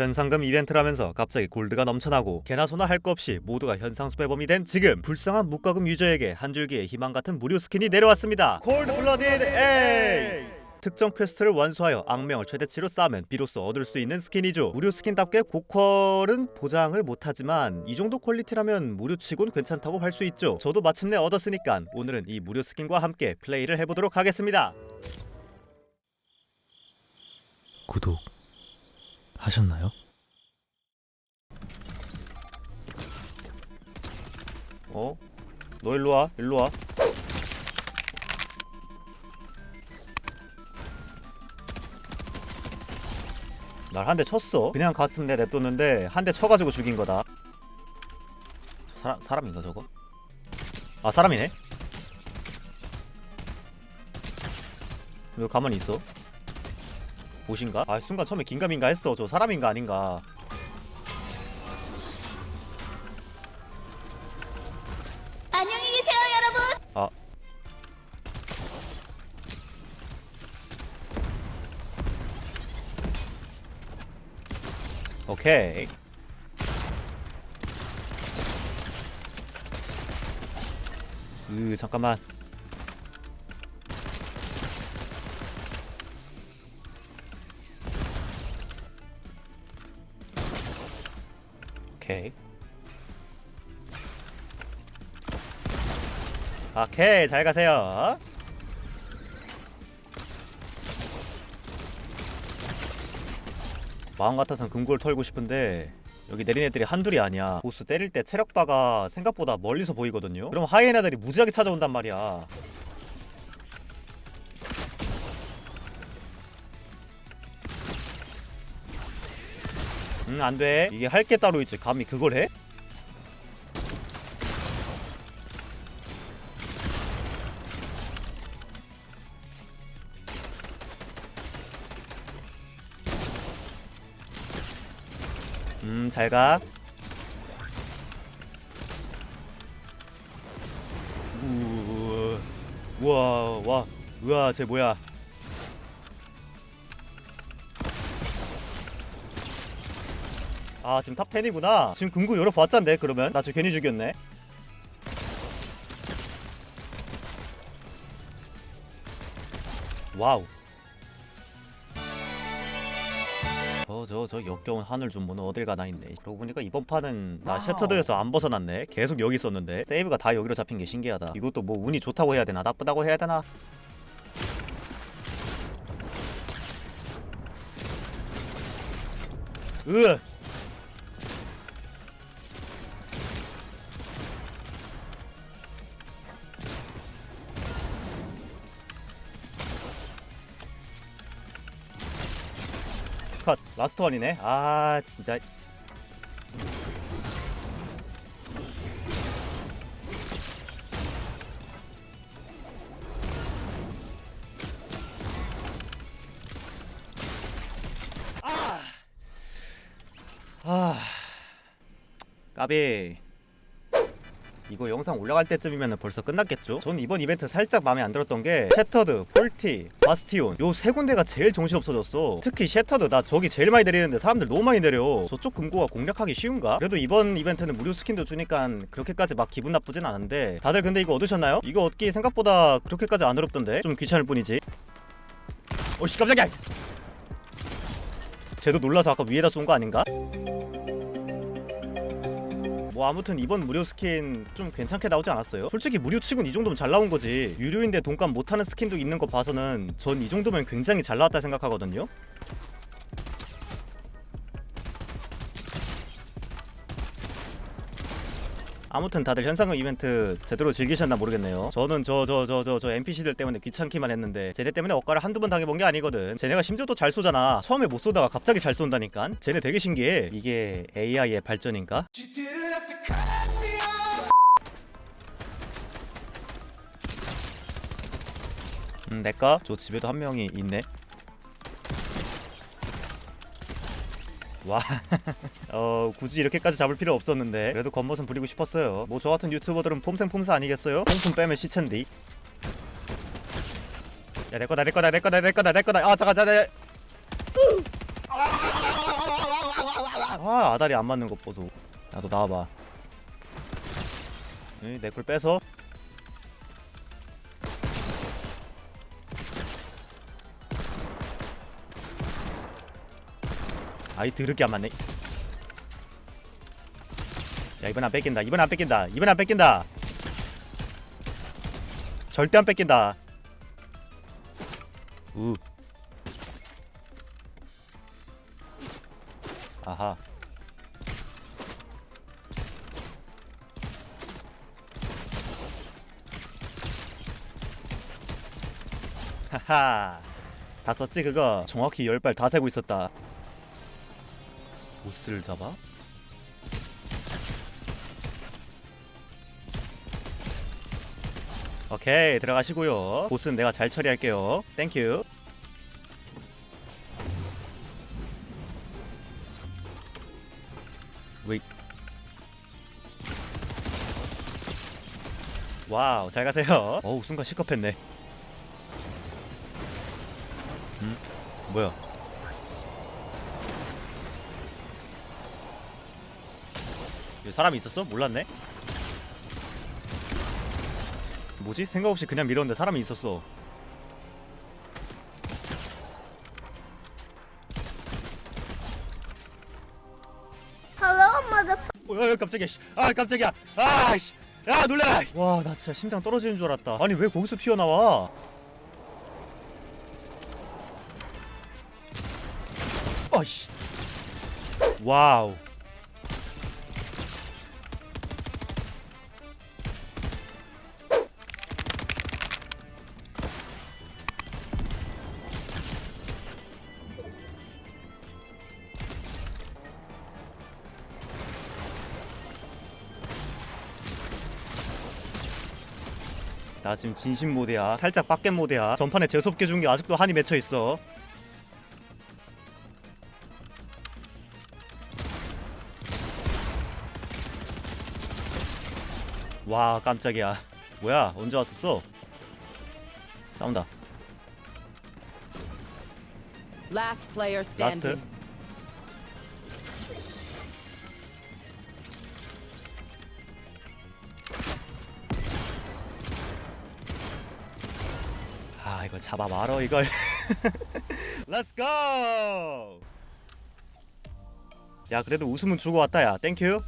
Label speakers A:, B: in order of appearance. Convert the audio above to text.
A: 현상금 이벤트라면서 갑자기 골드가 넘쳐나고 개나 소나 할 거 없이 모두가 현상 수배범이 된 지금 불쌍한 묵과금 유저에게 한 줄기의 희망 같은 무료 스킨이 내려왔습니다. 콜드 블러디드 에이스! 특정 퀘스트를 완수하여 악명을 최대치로 쌓으면 비로소 얻을 수 있는 스킨이죠. 무료 스킨답게 고퀄은 보장을 못하지만 이 정도 퀄리티라면 무료치곤 괜찮다고 할 수 있죠. 저도 마침내 얻었으니까 오늘은 이 무료 스킨과 함께 플레이를 해보도록 하겠습니다. 구독 하셨나요? 어? 너 일로 와, 일로 와. 날 한 대 쳤어. 그냥 갔으면 내가 냅뒀는데 한 대 쳐가지고 죽인 거다. 사람 사람인가 저거? 아 사람이네. 왜 가만히 있어? 보신가? 아 순간 처음에 긴가민가 했어. 저 사람인가 아닌가.
B: 안녕히 계세요, 여러분.
A: 아. 오케이. 으 잠깐만. 오케이. 오케이 잘 가세요. 마음 같아선 금고를 털고 싶은데 여기 내린 애들이 한둘이 아니야. 보스 때릴 때 체력바가 생각보다 멀리서 보이거든요. 그럼 하이에나들이 무지하게 찾아온단 말이야. 응, 안 돼. 이게 할 게 따로 있지. 감히 그걸 해? 음, 잘 가. 우와, 와, 우와, 쟤 뭐야? 아, 지금 탑 10이구나. 지금 금구 열어봤잔데, 그러면? 나 지금 괜히 죽였네. 와우. 저저 저 역겨운 하늘 좀 보는 어딜 가나 있네. 그러고 보니까 이번 판은 나 셔터드에서 안 벗어났네. 계속 여기 있었는데 세이브가 다 여기로 잡힌 게 신기하다. 이것도 뭐 운이 좋다고 해야 되나 나쁘다고 해야 되나? 으. 라스트 원이네. 아 진짜. 아, 아, 까비. 이거 영상 올라갈 때쯤이면 벌써 끝났겠죠? 저는 이번 이벤트 살짝 마음에 안 들었던 게 셔터드, 폴티, 바스티온 요 세 군데가 제일 정신없어졌어 특히 셔터드 나 저기 제일 많이 내리는데 사람들 너무 많이 내려 저쪽 금고가 공략하기 쉬운가? 그래도 이번 이벤트는 무료 스킨도 주니까 그렇게까지 막 기분 나쁘진 않은데 다들 근데 이거 얻으셨나요? 이거 얻기 생각보다 그렇게까지 안 어렵던데 좀 귀찮을 뿐이지 오씨 깜짝이야 쟤도 놀라서 아까 위에다 쏜 거 아닌가? 뭐 아무튼 이번 무료 스킨 좀 괜찮게 나오지 않았어요? 솔직히 무료 치곤 이 정도면 잘 나온 거지 유료인데 돈값 못하는 스킨도 있는 거 봐서는 전 이 정도면 굉장히 잘 나왔다 생각하거든요 아무튼 다들 현상금 이벤트 제대로 즐기셨나 모르겠네요. 저는 저 저 저 저 저 NPC들 때문에 귀찮기만 했는데 쟤네 때문에 억가를 한두 번 당해본 게 아니거든. 쟤네가 심지어 또 잘 쏘잖아. 처음에 못 쏘다가 갑자기 잘 쏜다니까. 쟤네 되게 신기해. 이게 AI의 발전인가? 음, 내까? 저 집에도 한 명이 있네. 와, 어 굳이 이렇게까지 잡을 필요 없었는데 그래도 겉멋은 부리고 싶었어요. 뭐 저 같은 유튜버들은 폼생폼사 아니겠어요? 폼품 빼면 시체인디. 야내 거다 내 거다 내 거다 내 거다 내 거다. 아 잠깐 잠깐. 아 아다리 안 맞는 것 보소 야너 나와봐 내걸 빼서 아이 드럽게 안 맞네. 야 이번 안 뺏긴다. 이번 안 뺏긴다. 이번 안 뺏긴다. 절대 안 뺏긴다. 우. 아하. 하하. 다 썼지 그거? 정확히 열발다 세고 있었다 보스를 잡아? 오케이 들어가시고요. 보스는 내가 잘 처리할게요. 땡큐 웨이 와우 잘 가세요. 어우 순간 시겁했네. 음? 뭐야 사람이 있었어? 몰랐네 뭐지? 생각 없이 그냥 밀었는데 사람이 있었어. 어, 어, 깜짝이야. 씨. 아, 깜짝이야. 아, 씨. 야, 놀래라. 와, 나 진짜 심장 떨어지는 줄 알았다. 아니, 왜 거기서 튀어나와? 아이씨. 와우. 나 지금 진심 모드야. 살짝 빡겜 모드야. 전판에 재수없게 준 게 아직도 한이 맺혀 있어. 와 깜짝이야. 뭐야 언제 왔었어? 싸운다. 라스트. 이걸 잡아 말어 이걸. Go. 야 그래도 웃음은 주고 왔다 야. 땡큐.